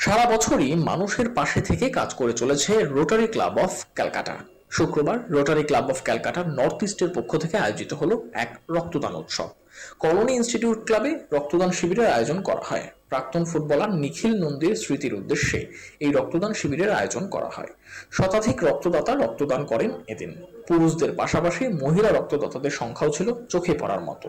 সারা বছরই মানুষের পাশে থেকে কাজ করে চলেছে রোটারি ক্লাব অফ ক্যালকাটা শুক্রবার রোটারি ক্লাব অফ ক্যালকাটার নর্থ ইস্টের পক্ষ থেকে আয়োজিত হলো এক রক্তদান উৎসব। কলোনি ইনস্টিটিউট ক্লাবে রক্তদান শিবিরের আয়োজন করা হয়। প্রাক্তন ফুটবলার নিখিল নন্দীর স্মৃতির উদ্দেশ্যে এই রক্তদান শিবিরের আয়োজন করা হয়। শতাধিক রক্তদাতা রক্তদান করেন এদিন। পুরুষদের পাশাপাশি মহিলা রক্তদাতাদের সংখ্যাও ছিল চোখে পড়ার মতো।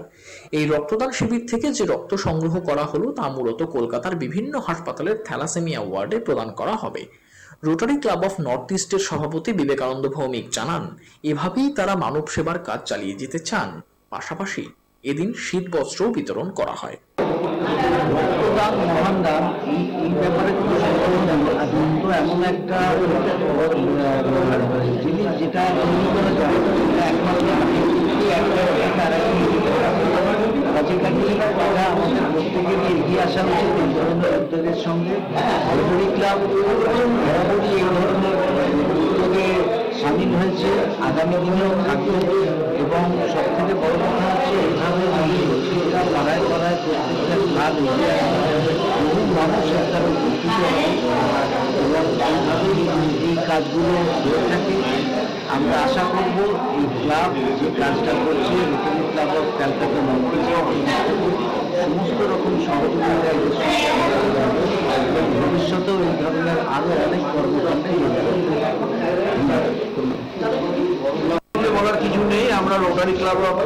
এই রক্তদান শিবির থেকে যে রক্ত সংগ্রহ করা হলো তা মূলত কলকাতার বিভিন্ন হাসপাতালের থ্যালাসেমিয়া ওয়ার্ডে প্রদান করা হবে। রোটারি ক্লাব অফ নর্থ ইস্টের সভাপতি বিবেকানন্দ ভৌমিক জানান, এভাবেই তারা মানব সেবার কাজ চালিয়ে যেতে চান। পাশাপাশি এদিন শীত বস্ত্র বিতরণ করা হয়। এমন একটা জিনিস যেটা এটা একমাত্র ব্যক্তি একটা একটা আর একটা মিলিত আমাদের প্রত্যেকেরই এগিয়ে আসা উচিত উদ্যোগের সঙ্গে বরাবরই এই ধরনের উদ্যোগে সামিল হয়েছে আগামী দিনেও থাকবে এবং সব থেকে বড় কথা হচ্ছে এইভাবে যদি প্রত্যেকটা পাড়ায় পাড়ায় প্রত্যেকটা ক্লাব বহু মানুষ হবে এবং এইভাবেই এই কাজগুলো হয়ে থাকে। আমরা আশা করব এই ক্লাব যে কাজটা করছে রোটারি ক্লাব অফ ক্যালকাটা সমস্ত রকম সহযোগিতা এবং ভবিষ্যতেও এই ধরনের আরও অনেক কর্মকাণ্ডে বলার কিছু নেই, আমরা rotary club of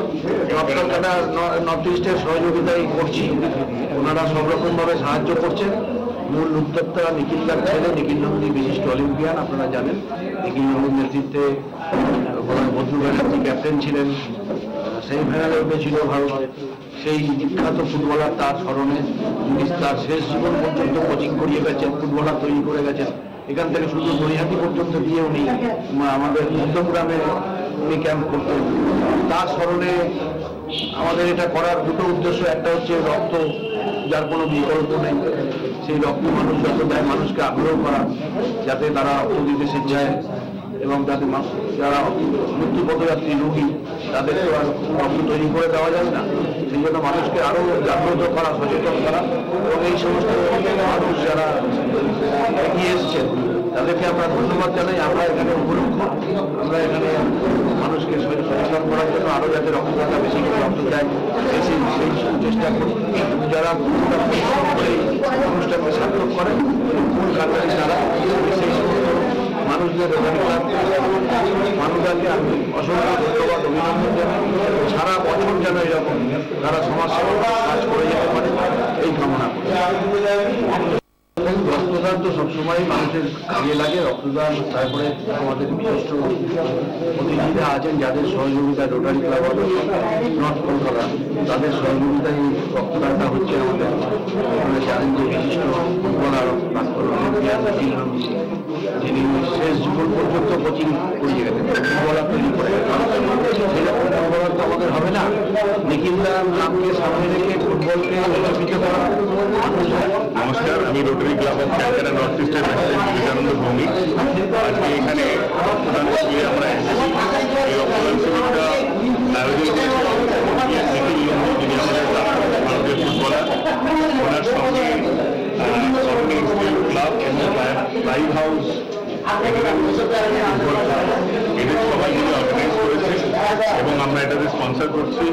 north Kolkata north ইস্টের সহযোগিতাই করছি। ওনারা সব রকমভাবে সাহায্য করছেন। মূল উদ্যোক্তা নিখিল দার ছেলে নিখিল নন্দী বিশিষ্ট অলিম্পিয়ান আপনারা জানেন। নিখিল নন্দীর নেতৃত্বে ব্যানার্জি ক্যাপ্টেন ছিলেন সেই ফাইনালে উঠেছিল ভারত। সেই বিখ্যাত ফুটবলার তার স্মরণে তার শেষ জীবন পর্যন্ত কোচিং করিয়ে গেছেন, ফুটবলার তৈরি করে গেছেন। এখান থেকে শুধু নৈহাটি পর্যন্ত দিয়ে উনি আমাদের মধ্যমগ্রামে উনি ক্যাম্প করতেন। তার স্মরণে আমাদের এটা করার দুটো উদ্দেশ্য। একটা হচ্ছে রক্ত, যার কোনো বিকল্প নেই। সেই রক্ত মানুষ যত দেয় মানুষকে আগ্রহ করা যাতে তারা দিতে স্বেচ্ছায় এবং তাদের যারা মৃত্যু পথযাত্রী রোগী, তাদের তো তৈরি করে দেওয়া যাবে না। সেই জন্য মানুষকে আরও জাগ্রত করা, সচেতন করা এবং এই সমস্ত মানুষ যারা এগিয়ে এসছেন তাদেরকে আমরা ধন্যবাদ জানাই। আমরা এখানে উপলক্ষ আমরা এখানে মানুষকে সচেতন করার জন্য আরও যাতে রক্তদাতা বেশি করে রক্ত দেয় সেই সেই চেষ্টা করি। যারা অনুষ্ঠানকে সার্থক করে মূল কান্ডারি তারা সেই সমস্ত মানুষদের মানুষদেরকে আমি অসংখ্য সারা বছর যেন এরকম তারা সমাজ কাজ করে যেতে পারে, এই কামনা রক্তদান তো সবসময় মানুষের কাজে লাগে, রক্তদান, তারপরে আমাদের বিশিষ্ট প্রতিনিধিরা আছেন যাদের সহযোগিতায় রোটারি ক্লাব নর্থ কলকাতা তাদের সহযোগিতায় রক্তদানটা হচ্ছে আমাদের। আপনারা জানেন যে বিশিষ্ট যিনি শেষ জীবন পর্যন্ত কোচিং করিয়ে গেছেন ফুটবলার তৈরি করে সেরকম ফুটবলার তো আমাদের হবে না নিখিলদার নামকে সামনে রেখে ফুটবলকে উন্নতিত করা নমস্কার, আমি rotary club of Calcutta north ইস্টের প্রেসিডেন্ট বিবেকানন্দ ভৌমিক। আজকে এখানে আমরা এই শিবিরটা আয়োজন করেছে নিখিল নন্দী, যিনি আমাদের প্রাক্তন ভারতীয় ফুটবলার ওনার সঙ্গে কলোনি ইনস্টিটিউট ক্লাব এবং লাইভ হাউস এদের সবাই অর্গানাইজ করেছে এবং আমরা এটাতে স্পন্সর করছি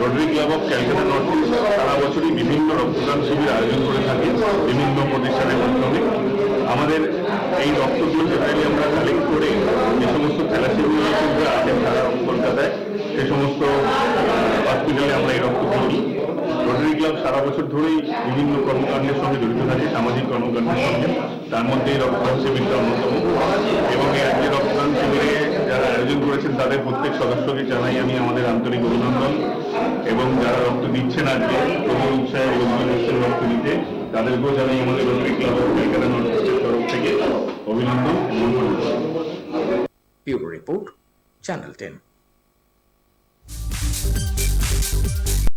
rotary club of Calcutta north east সারা বছরই বিভিন্ন রক্তদান শিবির আয়োজন করে থাকি, বিভিন্ন প্রতিষ্ঠানের মাধ্যমে। আমাদের এই রক্তগুলো সেটাই আমরা কালেক্ট করে যে সমস্ত থ্যালাসেমিয়া আছেন সারা কলকাতায় সে সমস্ত হসপিটালে আমরা এই রক্তগুলো দিই রোটারি ক্লাব সারা বছর ধরেই বিভিন্ন কর্মকাণ্ডের সঙ্গে জড়িত থাকে, সামাজিক কর্মকাণ্ডের সঙ্গে। তার মধ্যে রক্তদান শিবিরটা অন্যতম। এবং এই আজকে রক্তদান শিবিরে যারা আয়োজন করেছেন, তাদের প্রত্যেক সদস্যকে জানাই আমি আমাদের আন্তরিক অভিনন্দন। এবং যারা রক্ত দিচ্ছেন আজকে কোনো উৎসাহে যোগদান রক্ত দিতে, তাদেরকেও জানাই আমাদের রোটারি ক্লাব ক্যালকাটা তরফ থেকে অভিনন্দন এবং রিপোর্ট, চ্যানেল টেন।